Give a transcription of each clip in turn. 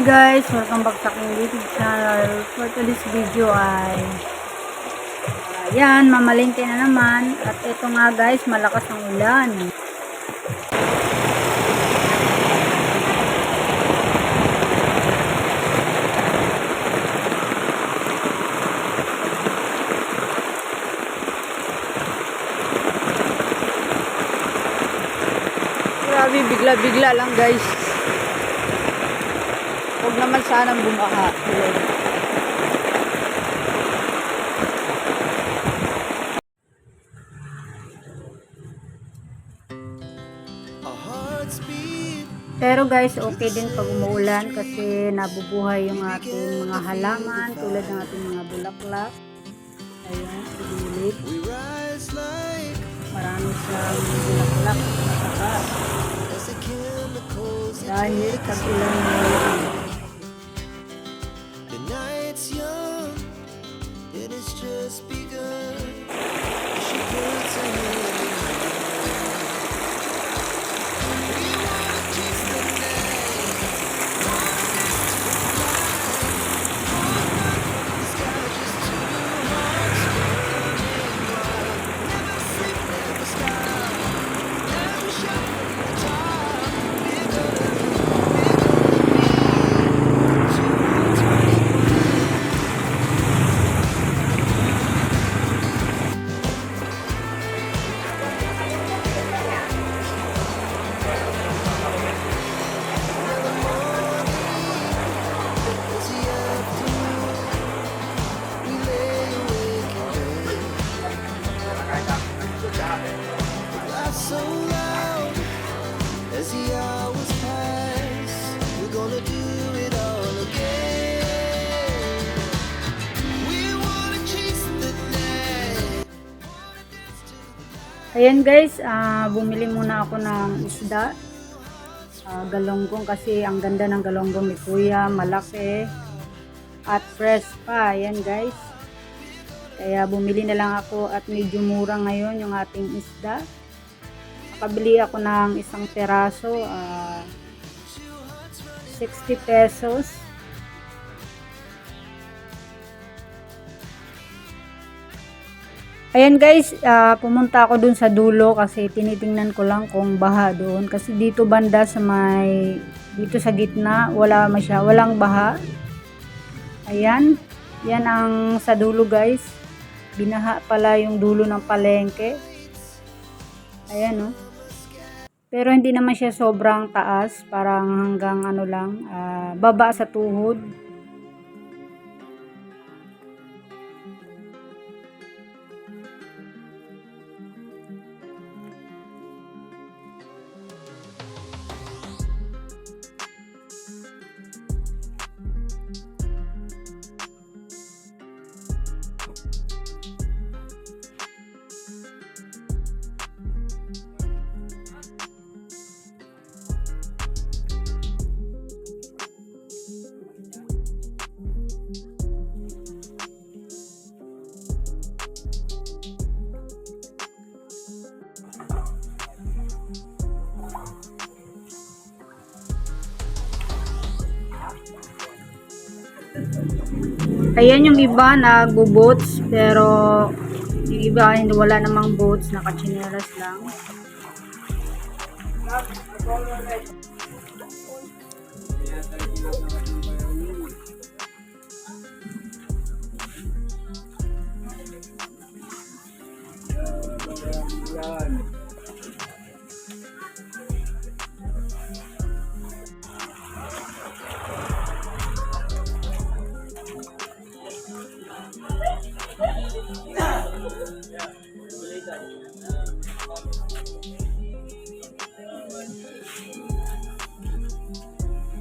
Guys! Welcome back sa aking YouTube channel. For today's video ay Ayan, mamalingke na naman. At ito nga guys, malakas ang ulan. Grabe, bigla-bigla lang guys. Huwag naman sanang bumaha. Pero guys, okay din pag umuulan kasi nabubuhay yung ating mga halaman tulad ng ating mga bulaklak. Ayan, like Marami siyang bulaklak sa taas. as the chemicals that Dahil ngayon. the Ayan guys, ah, bumili muna ako ng isda. Ah, galonggong kasi ang ganda ng galonggong ni Kuya, malaki. At fresh pa, ayan guys. Kaya bumili na lang ako at medyo mura ngayon yung ating isda. Nakabili ako ng isang peraso, ah, 60 pesos. Ayan guys, ah, pumunta ako dun sa dulo kasi tinitingnan ko lang kung baha doon. Kasi dito banda sa may, dito sa gitna, wala masya, walang baha. Ayan, yan ang sa dulo guys. Binaha pala yung dulo ng palengke. Ayan oh. Pero hindi naman siya sobrang taas, parang hanggang ano lang, ah, baba sa tuhod. Ayan yung iba nagbo-boats pero yung iba hindi wala namang boats, nakachinelas lang.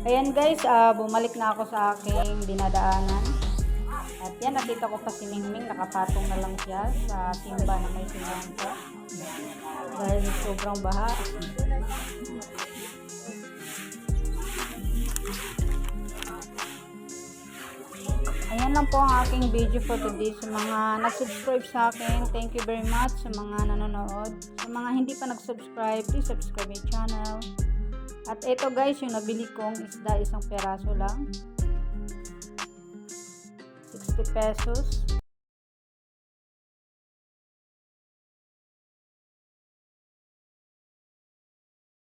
Ayan guys, ah, bumalik na ako sa aking dinadaanan. At yan, nakita ko pa si Mingming, nakapatong na lang siya sa timba na may simento. Dahil sobrang baha. Ayan lang po ang aking video for today. Sa mga nag-subscribe sa akin, thank you very much. Sa mga nanonood. Sa mga hindi pa nag-subscribe, please subscribe my channel. At ito guys, yung nabili kong isda, isang peraso lang. 60 pesos.